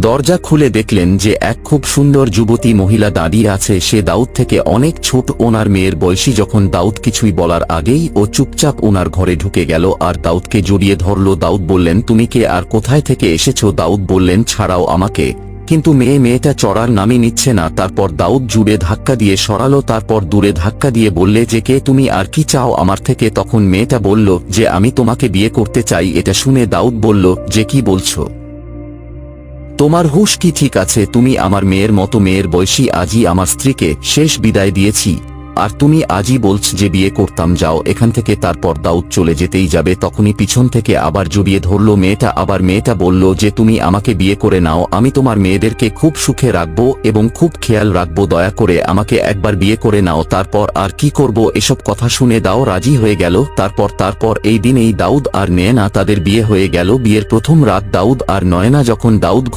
দরজা খুলে দেখলেন যে এক খুব সুন্দর যুবতী মহিলা দাঁড়িয়ে আছে। সে দাউদ থেকে অনেক ছোট ওনার মেয়ের বয়সী। যখন দাউদ কিছুই বলার আগেই ও চুপচাপ ওনার ঘরে ঢুকে গেল আর দাউদকে জড়িয়ে ধরল। দাউদ বললেন, তুমি কে আর কোথায় থেকে এসেছ? দাউদ বললেন, ছাড়াও আমাকে। কিন্তু মেয়ে মেয়েটা চড়ার নামই নিচ্ছে না। তারপর দাউদ জুড়ে ধাক্কা দিয়ে সরালো। তারপর দূরে ধাক্কা দিয়ে বললে, যে কে তুমি আর কি চাও আমার থেকে? তখন মেয়েটা বলল, যে আমি তোমাকে বিয়ে করতে চাই। এটা শুনে দাউদ বলল, যে কি বলছো? তোমার হুশ কি ঠিক আছে? তুমি আমার মেয়ের মতো মেয়ের বয়সী আজই আমার স্ত্রীকে শেষ বিদায় দিয়েছি। আর তুমি আজই বলছ যে বিয়ে করতাম, যাও এখান থেকে তারপর দাউদ চলে যেতেই যাবে। তখনই পিছন থেকে আবার জড়িয়ে ধরল মেয়েটা, আবার মেয়েটা বলল যে তুমি আমাকে বিয়ে করে নাও, আমি তোমার মেয়েদেরকে খুব সুখে রাখব এবং খুব খেয়াল রাখব, দয়া করে আমাকে একবার বিয়ে করে নাও। তারপর আর কি করব? এসব কথা শুনে দাও, রাজি হয়ে গেল। তারপর তারপর এই দিনেই দাউদ আর নেয়না তাদের বিয়ে হয়ে গেল। বিয়ের প্রথম রাত দাউদ আর নয়না যখন দাউদ